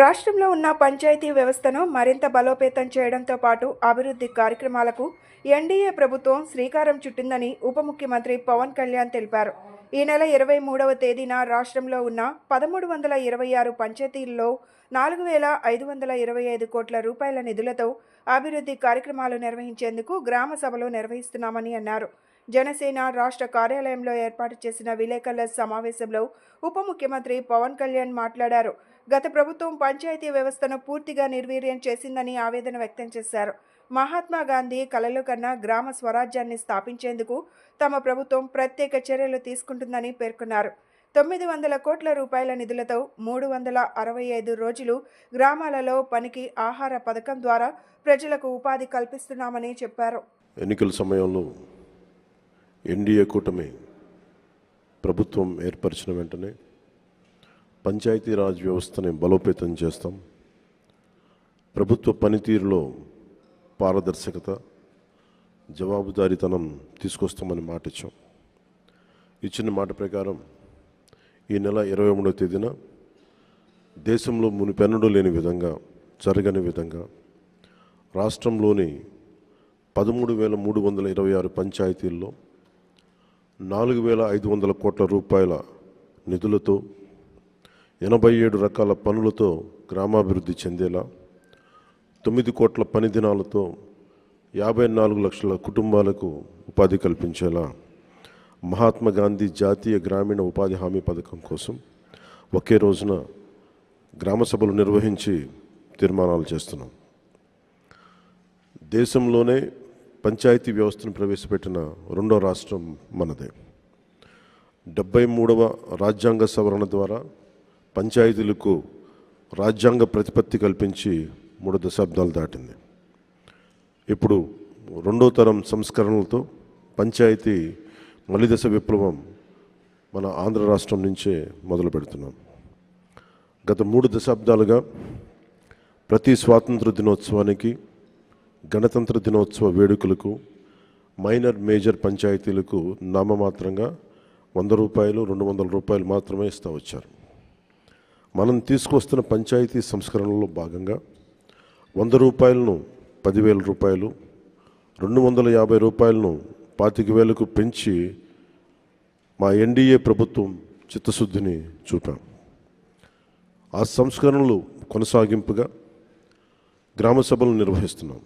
రాష్ట్రంలో ఉన్న పంచాయతీ వ్యవస్థను మరింత బలోపేతం చేయడంతో పాటు అభివృద్ధి కార్యక్రమాలకు ఎన్డీఏ ప్రభుత్వం శ్రీకారం చుట్టిందని ఉప ముఖ్యమంత్రి పవన్ కళ్యాణ్ తెలిపారు. ఈ నెల ఇరవై మూడవ తేదీన రాష్ట్రంలో ఉన్న పదమూడు వందల ఇరవై ఆరు పంచాయతీల్లో నాలుగు వేల ఐదు వందల ఇరవై ఐదు కోట్ల రూపాయల నిధులతో అభివృద్ధి కార్యక్రమాలు నిర్వహించేందుకు గ్రామ సభలు నిర్వహిస్తున్నామని అన్నారు. జనసేన రాష్ట్ర కార్యాలయంలో ఏర్పాటు చేసిన విలేకరుల సమావేశంలో ఉప ముఖ్యమంత్రి పవన్ కళ్యాణ్ మాట్లాడారు. గత ప్రభుత్వం పంచాయతీ వ్యవస్థను పూర్తిగా నిర్వీర్యం చేసిందని ఆవేదన వ్యక్తం చేశారు. మహాత్మా గాంధీ కలలు కన్నా గ్రామ స్వరాజ్యాన్ని స్థాపించేందుకు తమ ప్రభుత్వం ప్రత్యేక చర్యలు తీసుకుంటుందని పేర్కొన్నారు. తొమ్మిది వందల కోట్ల రూపాయల నిధులతో మూడు వందల అరవై ఐదు రోజులు గ్రామాలలో పనికి ఆహార పథకం ద్వారా ప్రజలకు ఉపాధి కల్పిస్తున్నామని చెప్పారు. ఎన్నికల సమయంలో ఎన్డీఏ కూటమి ప్రభుత్వం ఏర్పరిచిన వెంటనే పంచాయతీరాజ్ వ్యవస్థని బలోపేతం చేస్తాం. ప్రభుత్వ పనితీరులో పారదర్శకత జవాబుదారీతనం తీసుకొస్తామని మాట ఇచ్చాం ఇచ్చిన మాట ప్రకారం ఈ నెల ఇరవై మూడవ తేదీన దేశంలో మునిపెన్నడూ లేని విధంగా జరగని విధంగా రాష్ట్రంలోని పదమూడు వేల మూడు వందల ఇరవై ఆరు పంచాయతీల్లో నాలుగు వేల ఐదు వందల కోట్ల రూపాయల నిధులతో ఎనభై ఏడు రకాల పనులతో గ్రామాభివృద్ధి చెందేలా తొమ్మిది కోట్ల పని దినాలతో యాభై నాలుగు లక్షల కుటుంబాలకు ఉపాధి కల్పించేలా మహాత్మా గాంధీ జాతీయ గ్రామీణ ఉపాధి హామీ పథకం కోసం ఒకే రోజున గ్రామ సభలు నిర్వహించి తీర్మానాలు చేస్తున్నాం. దేశంలోనే పంచాయతీ వ్యవస్థను ప్రవేశపెట్టిన రెండో రాష్ట్రం మనదే. డెబ్బై మూడవ రాజ్యాంగ సవరణ ద్వారా పంచాయతీలకు రాజ్యాంగ ప్రతిపత్తి కల్పించి మూడు దశాబ్దాలు దాటింది. ఇప్పుడు రెండో తరం సంస్కరణలతో పంచాయతీ మలిదశ విప్లవం మన ఆంధ్ర రాష్ట్రం నుంచే మొదలు పెడుతున్నాం. గత మూడు దశాబ్దాలుగా ప్రతి స్వాతంత్ర దినోత్సవానికి గణతంత్ర దినోత్సవ వేడుకలకు మైనర్ మేజర్ పంచాయతీలకు నామమాత్రంగా వంద రూపాయలు రెండు వందల రూపాయలు మాత్రమే ఇస్తూ వచ్చారు. మనం తీసుకొస్తున్న పంచాయతీ సంస్కరణలో భాగంగా వంద రూపాయలను పదివేల రూపాయలు రెండు వందల యాభై రూపాయలను పాతిక వేలకు పెంచి మా ఎన్డీఏ ప్రభుత్వం చిత్తశుద్ధిని చూపాం. ఆ సంస్కరణలు కొనసాగింపుగా గ్రామ సభలు నిర్వహిస్తున్నాం.